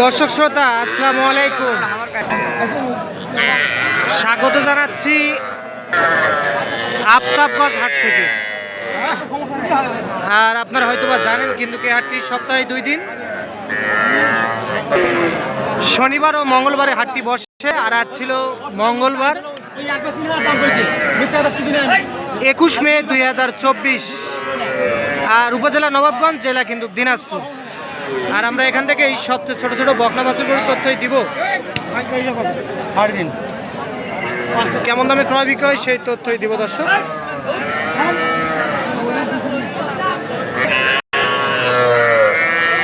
দর্শক শ্রোতা, আসসালামু আলাইকুম। স্বাগত জানাচ্ছি আফতাবগঞ্জ হাট থেকে। আর আপনারা হয়তোবা জানেন, কিন্তু এই হাটটি সপ্তাহে দুই দিন। শনিবার ও মঙ্গলবারে হাটটি বসে, আর আজ ছিল মঙ্গলবার। একুশ মে দুই হাজার চব্বিশ। আর উপজেলা নবাবগঞ্জ, জেলা কিন্তু দিনাজপুর। আর আমরা এখান থেকে এই সবচেয়ে ছোট ছোট বকনা বাছুরগুলোর তথ্যই দিব। কেমন দামে ক্রয় বিক্রয় সেই তথ্যই দিব দর্শক।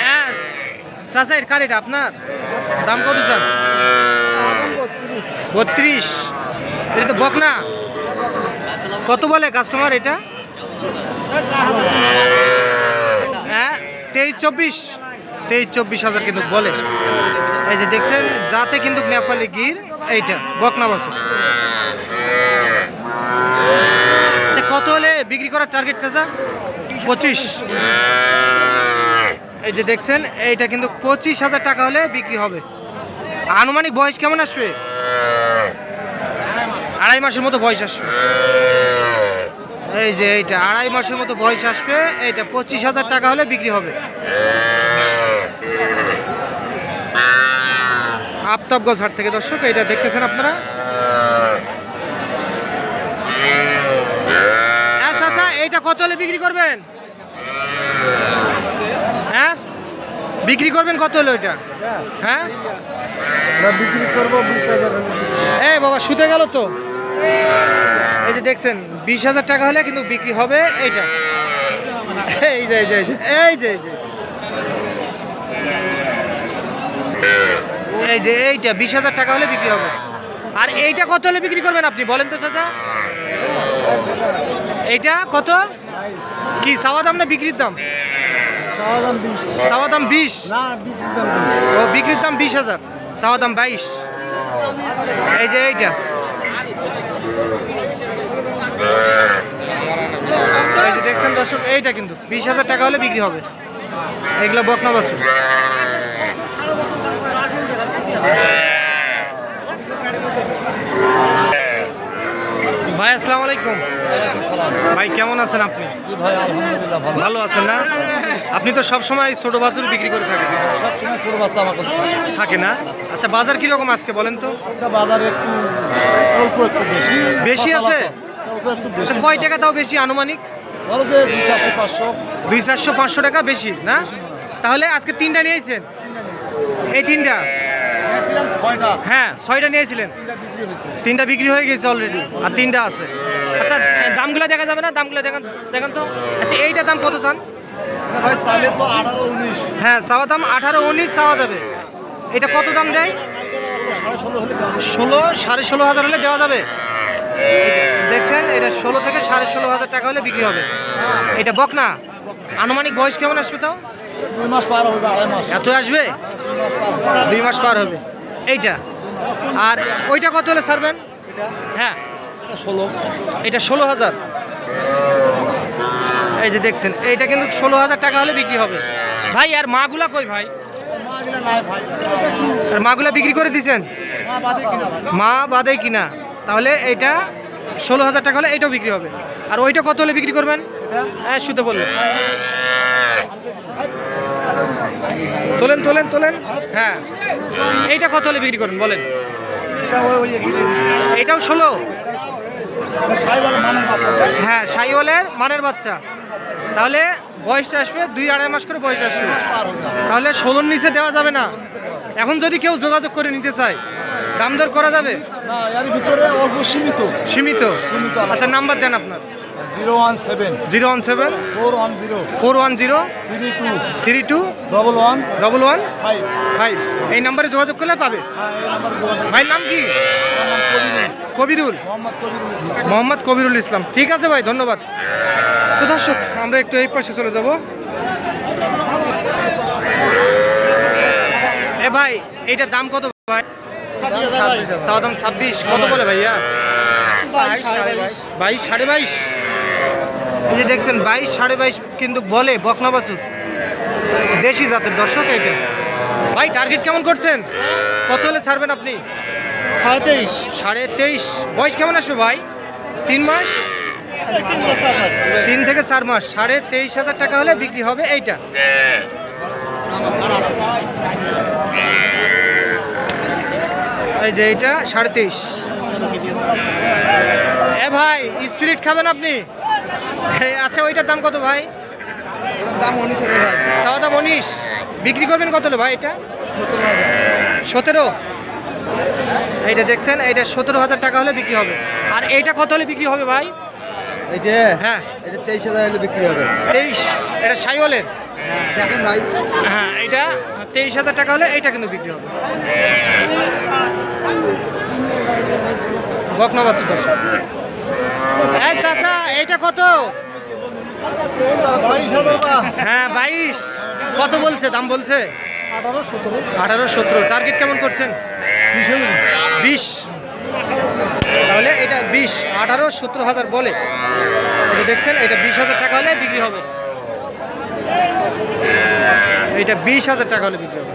হ্যাঁ, চাচা এর কার আপনার? দাম কত চান? বত্রিশ। এটা তো বকনা। কত বলে কাস্টমার এটা? হ্যাঁ তেইশ চব্বিশ। তেইশ, চব্বিশ হাজার কিন্তু বলে। এই যে দেখছেন, যাতে কিন্তু নেপালি গির এইটা বকনা বাসু আচ্ছা কত হলে বিক্রি করার টার্গেট চাচা? পঁচিশ। এই যে দেখছেন, এইটা কিন্তু পঁচিশ হাজার টাকা হলে বিক্রি হবে। আনুমানিক বয়স কেমন আসবে? আড়াই মাসের মতো বয়স আসবে। এই যে এইটা, আড়াই মাসের মতো বয়স আসবে, এইটা পঁচিশ হাজার টাকা হলে বিক্রি হবে। আফতাবগঞ্জ হাট থেকে দর্শক এটা দেখতেছেন আপনারা? আচ্ছা আচ্ছা এইটা কত হলে বিক্রি করবেন? হ্যাঁ? বিক্রি করবেন কত হলো এটা হ্যাঁ? বিক্রি করব বিশ হাজার এই বাবা শুতে গেল তো। এই যে দেখছেন বিশ হাজার টাকা হলে কিন্তু বিক্রি হবে এইটা। এই যে এই যে এই যে এই যে। এই যে এইটা বিশ হাজার টাকা হলে বিক্রি হবে। আর এইটা কত হলে বিক্রি করবেন আপনি? বলেন তো চাচা। এইটা কত? কি সাওয়া দাম না বিক্রির দাম? সাওয়া দাম বিশ। ও বিক্রির দাম বিশ হাজার। চাওয়া দাম বাইশ। এই যে এইটা। এই যে দেখছেন দর্শক এইটা কিন্তু বিশ হাজার টাকা হলে বিক্রি হবে। এগুলো বকনা বাছুর। ভাই আসসালামু আলাইকুম। ভাই কেমন আছেন আপনি? ভাই আলহামদুলিল্লাহ ভালো। ভালো আছেন না? আপনি তো সব সময় ছোট বাছুর বিক্রি করে থাকেন। সবসময় ছোট বাচ্চা আমার কাছে থাকে। না? আচ্ছা বাজার কীরকম আজকে বলেন তো? আজকে বাজারে একটু অল্প একটু বেশি। বেশি আছে? অল্প একটু আচ্ছা বেশি কয় টাকা তাও বেশি আনুমানিক? যে দুই চারশো পাঁচশো। টাকা বেশি না? তাহলে আজকে তিনটা নিয়েছেন এই তিনটা? হ্যাঁ ছয়টা নিয়েছিলেন। তিনটা বিক্রি হয়ে গেছে অলরেডি আর তিনটা আছে। আচ্ছা দামগুলো দেখা যাবে না? দামগুলো দেখান দেখান তো। আচ্ছা এইটা দাম কত চান? না হ্যাঁ চাওয়া দাম আঠারো উনিশ চাওয়া যাবে। এটা কত দাম দেয়? ষোলো সাড়ে ষোলো হাজার হলে দেওয়া যাবে। দেখছেন এটা ষোলো থেকে সাড়ে ষোলো হাজার টাকা হলে বিক্রি হবে। এটা বকনা? আনুমানিক বয়স কেমন আসবে তাও? দুই মাস পার হবে আড়াই মাস। এত আসবে? দুই মাস পার হবে। এইটা। আর ওইটা কত হলে ছাড়বেন? হ্যাঁ। ষোলো। এটা ষোলো হাজার। এই যে দেখছেন এইটা কিন্তু ষোলো হাজার টাকা হলে বিক্রি হবে। ভাই আর মাগুলা কই ভাই? আর মাগুলা বিক্রি করে দিছেন? মা বাদে কিনা তাহলে এইটা ষোলো হাজার টাকা হলে এইটাও বিক্রি হবে। আর ওইটা কত হলে বিক্রি করবেন? এটা? হ্যাঁ শুতে বললেন তোলেন তোলেন তোলেন। হ্যাঁ। এইটা কত হলে বিক্রি করবেন বলেন। এটাও ষোলো? হ্যাঁ সাইওয়ালের মানের বাচ্চা। তাহলে বয়সটা আসবে দুই আড়াই মাস করে বয়স আসবে। তাহলে ষোলোর নিচে দেওয়া যাবে না। এখন যদি কেউ যোগাযোগ করে নিতে চায় দাম দর করা যাবে? না এর ভিতরে অল্প সীমিত। সীমিত? সীমিত আচ্ছা নাম্বার দেন আপনার। Zero one seven zero one seven four one zero four one zero three two three two double one double one five five এই নাম্বারে যোগাযোগ করলে পাবে হ্যাঁ এই নাম্বার যোগাযোগ ভাইয়ের নাম কি কবিরুল মোহাম্মদ কবিরুল ইসলাম মোহাম্মদ কবিরুল ইসলাম ঠিক আছে ভাই ধন্যবাদ তো দর্শক আমরা একটু এই পাশে চলে যাব এ ভাই এইটার দাম কত ভাই চাওয়া দাম ছাব্বিশ কত বলে ভাইয়া বাইশ সাড়ে বাইশ এই যে দেখছেন বাইশ সাড়ে বাইশ কিন্তু বলে বকনা বাছুর। দেশি জাতের দর্শক এইটা। ভাই টার্গেট কেমন করছেন? কত হলে ছাড়বেন আপনি? সাড়ে তেইশ। সাড়ে তেইশ। বয়স কেমন আসবে ভাই? তিন মাস? তিন বছর মাস। তিন থেকে চার মাস। সাড়ে তেইশ হাজার টাকা হলে বিক্রি হবে এইটা। এই যে এইটা সাড়ে তেইশ। এ ভাই স্পিরিট খাবেন আপনি? আচ্ছা ওইটার দাম কত ভাই? দাম উনিশ হাজার ভাই। চাওয়া দাম উনিশ? বিক্রি করবেন কত হলে ভাই এটা? সতেরো? এইটা দেখছেন এইটা সতেরো হাজার টাকা হলে বিক্রি হবে। আর এইটা কত হলে বিক্রি হবে ভাই? এই যে হ্যাঁ। এটা তেইশ হাজার হলে বিক্রি হবে। তেইশ? এটা সাইওয়ালের? দেখেন ভাই। হ্যাঁ এইটা তেইশ হাজার টাকা হলে এইটা কিন্তু বিক্রি হবে। বকনবাসী দর্শক। এই চাচা এইটা কত? হ্যাঁ বাইশ। কত বলছে? দাম বলছে? আঠারো সতেরো। টার্গেট কেমন করছেন? বিশ বিশ। তাহলে এটা বিশ। আঠারো সতেরো হাজার বলে। এটা দেখছেন এটা বিশ হাজার টাকা হলে বিক্রি হবে। এটা বিশ হাজার টাকা হলে বিক্রি হবে।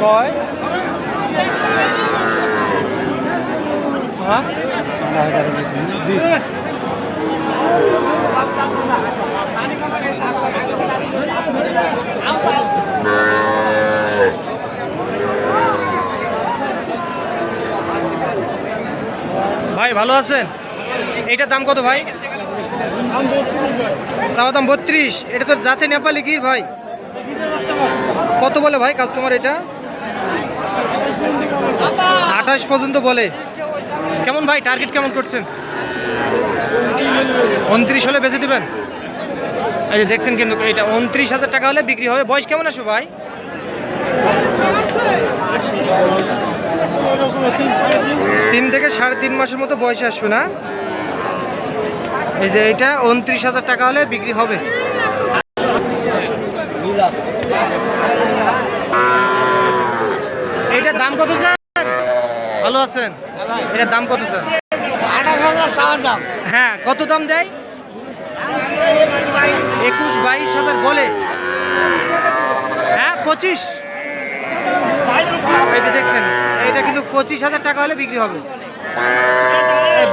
কয় হ্যাঁ ভাই ভালো আছেন? এইটার দাম কত ভাই? চাওয়া দাম বত্রিশ। এটা তো জাতে নেপালি কি ভাই। কত বলে ভাই কাস্টমার এটা? আঠাশ পর্যন্ত বলে। কেমন ভাই? টার্গেট কেমন করছেন? উনত্রিশ হলে বেঁচে দেবেন? এই যে দেখছেন কিন্তু এটা উনত্রিশ হাজার টাকা হলে বিক্রি হবে। বয়স কেমন আসবে ভাই? তিন থেকে সাড়ে তিন মাসের মতো বয়সে আসবে না? এই যে এটা উনত্রিশ হাজার টাকা হলে বিক্রি হবে। এইটার দাম কত স্যার? ভালো আছেন? এটার দাম কত স্যার? আঠাশ হাজার চাওয়ার দাম। হ্যাঁ কত দাম দেয়? একুশ বাইশ হাজার বলে। হ্যাঁ পঁচিশ? এই যে দেখছেন এটা কিন্তু পঁচিশ হাজার টাকা হলে বিক্রি হবে।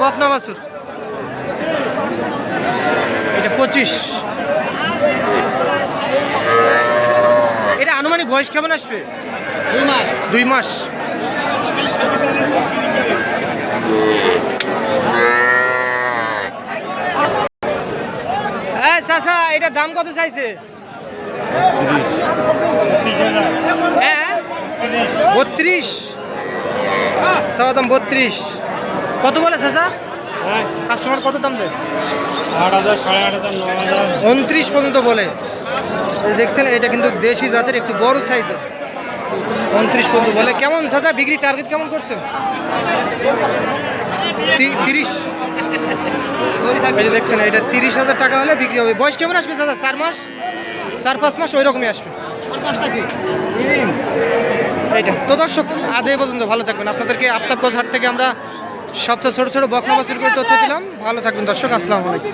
বকনা এটা পঁচিশ। এটা আনুমানিক বয়স কেমন আসবে? দুই মাস। দুই মাস। চাচা এটা দাম কত চাইছে? বত্রিশ। চাওয়া দাম বত্রিশ। কত বলে চাচা? কাস্টমার কত দাম দেয়? উনত্রিশ পর্যন্ত বলে। দেখছেন এটা কিন্তু দেশি জাতের একটু বড় সাইজের উনত্রিশ পর্যন্ত বলে। কেমন চাচা? বিক্রি টার্গেট কেমন করছেন? তিরিশ। দেখছেন এটা তিরিশ হাজার টাকা হলে বিক্রি হবে। বয়স কেমন আসবে চাচা? চার মাস? চার পাঁচ মাস ওই রকমই আসবে এইটা। তো দর্শক আজ এই পর্যন্ত ভালো থাকবেন। আপনাদেরকে আফতাবগঞ্জ হাট থেকে আমরা সবচেয়ে ছোটো ছোটো বকনা বাসের করে তথ্য দিলাম। ভালো থাকবেন দর্শক আসসালামু আলাইকুম।